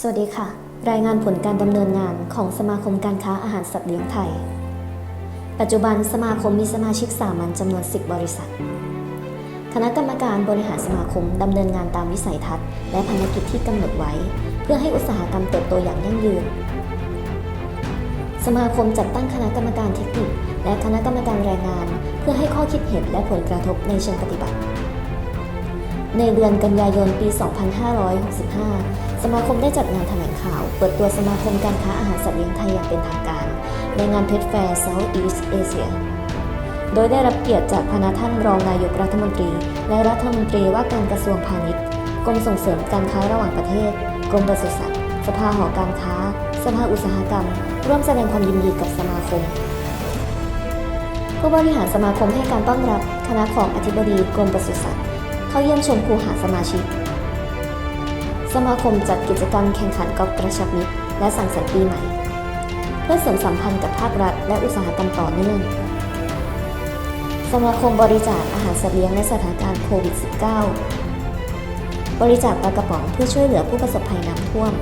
สวัสดีค่ะ รายงานผลการดำเนินงานของสมาคมการค้าอาหารสัตว์เลี้ยงไทย ปัจจุบันสมาคมมีสมาชิกสามัญจำนวน 10 บริษัท คณะกรรมการบริหารสมาคมดำเนินงานตามวิสัยทัศน์ และภารกิจที่กำหนดไว้ เพื่อให้อุตสาหกรรมเติบโตอย่างยั่งยืน สมาคมจัดตั้งคณะกรรมการเทคนิค และคณะกรรมการแรงงาน เพื่อให้ข้อคิดเห็นและผลกระทบในเชิงปฏิบัติ ในเดือนกันยายนปี 2565 สมาคมได้จัดงานแถลงข่าว เปิดตัวสมาคมการค้าอาหารสัตว์เลี้ยงไทยอย่างเป็นทางการ ในงานเพชรแฟร์ Southeast Asia โดยได้รับเกียรติจากพนักท่านรองนายกรัฐมนตรี และรัฐมนตรีว่าการกระทรวงพาณิชย์ กรมส่งเสริมการค้าระหว่างประเทศ กรมปศุสัตว์ สภาหอการค้า สภาอุตสาหกรรม ร่วมแสดงความยินดีกับสมาคม ผู้บริหารสมาคมให้การต้อนรับคณะของอธิบดีกรมปศุสัตว์ เข้าเยี่ยมชมคูหาสมาชิก สมาคมจัดกิจกรรมแข่งขันกอล์ฟกระชับมิตร และสังสรรค์ปีใหม่ เพื่อเสริมสัมพันธ์กับภาครัฐและอุตสาหกรรมต่อเนื่อง สมาคมบริจาคอาหารสัตว์เลี้ยงในสถานการณ์โควิด -19 บริจาคปลากระป๋องเพื่อช่วยเหลือผู้ประสบภัยน้ำท่วม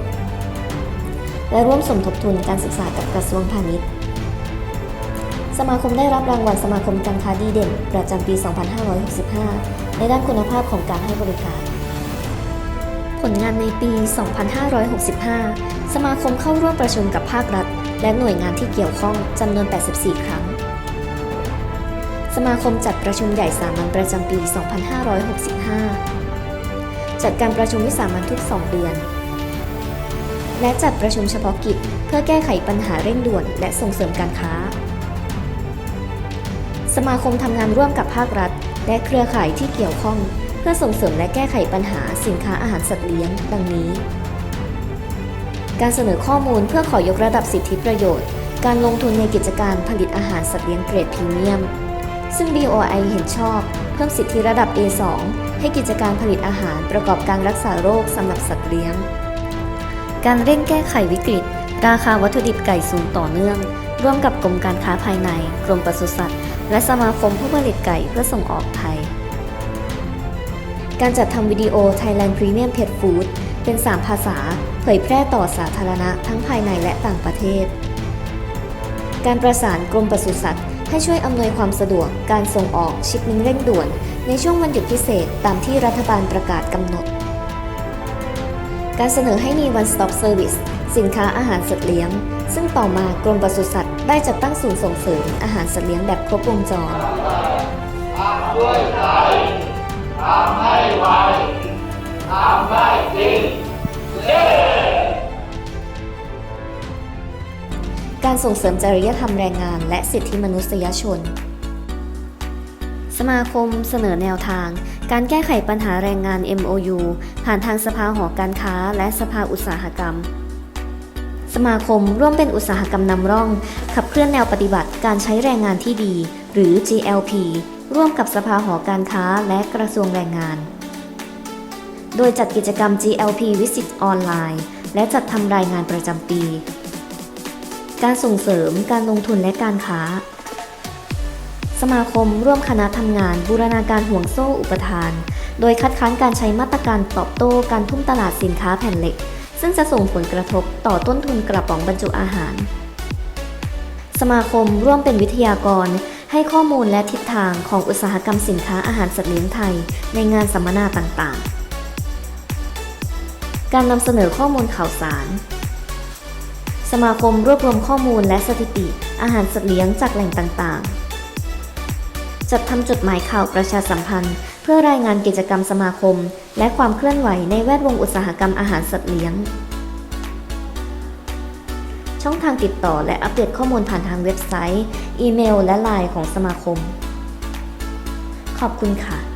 และร่วมสมทบทุนการศึกษากับกระทรวงพาณิชย์ สมาคมได้รับรางวัลสมาคมการค้าดีเด่น ประจำปี 2565 ในด้านคุณภาพของการให้บริการ ผลงานในปี 2565 สมาคมเข้าร่วมประชุมกับภาครัฐ และหน่วยงานที่เกี่ยวข้องจำนวน 84 ครั้ง สมาคมจัดประชุมใหญ่สามัญประจำปี 2565 จัดการประชุมวิสามัญทุก 2 เดือน และจัดประชุมเฉพาะกิจ เพื่อแก้ไขปัญหาเร่งด่วนและส่งเสริมการค้า สมาคมทำงานร่วมกับภาครัฐ และเครือข่ายที่เกี่ยวข้อง พื่อส่งเสริมและแก้ไขปัญหาสินค้าอาหารสัตว์เลี้ยง ดังนี้ การเสนอข้อมูลเพื่อขอยกระดับสิทธิประโยชน์ การลงทุนในกิจการผลิตอาหารสัตว์เลี้ยงเกรดพรีเมียม ซึ่ง BOI เห็นชอบ เพิ่มสิทธิระดับ A2 ให้กิจการผลิตอาหารประกอบการรักษาโรคสำหรับสัตว์เลี้ยง การเร่งแก้ไขวิกฤต ราคาวัตถุดิบไก่สูงต่อเนื่อง ร่วมกับกรมการค้าภายใน กรมปศุสัตว์ และสมาคมผู้ผลิตไก่เพื่อส่งออกไทย การจัดทำวิดีโอ Thailand Premium Pet Food เป็น 3 ภาษา เผยแพร่ต่อสาธารณะทั้งภายในและต่างประเทศ การประสานกรมปศุสัตว์ให้ช่วยอำนวยความสะดวกการส่งออกชิปมิงเร่งด่วน ในช่วงวันหยุดพิเศษตามที่รัฐบาลประกาศกำหนด การเสนอให้มี One Stop Service สินค้าอาหารสัตว์เลี้ยง ซึ่งต่อมากรมปศุสัตว์ได้จัดตั้งศูนย์ส่งเสริมอาหารสัตว์เลี้ยงแบบครบวงจร การส่งเสริมจริยธรรมแรงงาน และสิทธิมนุษยชน สมาคมเสนอแนวทาง การแก้ไขปัญหาแรงงาน MOU ผ่านทางสภาหอการค้า และสภาอุตสาหกรรม สมาคมร่วมเป็นอุตสาหกรรมนำร่อง ขับเคลื่อนแนวปฏิบัติการใช้แรงงานที่ดี หรือ GLP ร่วมกับสภาหอการค้าและกระทรวงแรงงาน โดยจัดกิจกรรม GLP Visit ออนไลน์และจัดทำรายงานประจำปี การส่งเสริมการลงทุนและการค้า สมาคมร่วมคณะทำงานบูรณาการห่วงโซ่อุปทาน โดยคัดค้านการใช้มาตรการตอบโต้การทุ่มตลาดสินค้าแผ่นเหล็ก ซึ่งจะส่งผลกระทบต่อต้นทุนกระป๋องบรรจุอาหาร สมาคมร่วมเป็นวิทยากร ให้ข้อมูลและทิศทางของอุตสาหกรรมสินค้าอาหารสัตว์เลี้ยงไทย ในงานสัมมนาต่างๆ การนำเสนอข้อมูลข่าวสาร สมาคมรวบรวมข้อมูลและสถิติอาหารสัตว์เลี้ยงจากแหล่งต่างๆ จัดทำจดหมายข่าวประชาสัมพันธ์ เพื่อรายงานกิจกรรมสมาคม และความเคลื่อนไหวในแวดวงอุตสาหกรรมอาหารสัตว์เลี้ยง ช่องทางติดต่อและอัปเดตข้อมูลผ่านทางเว็บไซต์ อีเมล และไลน์ของสมาคม ขอบคุณค่ะ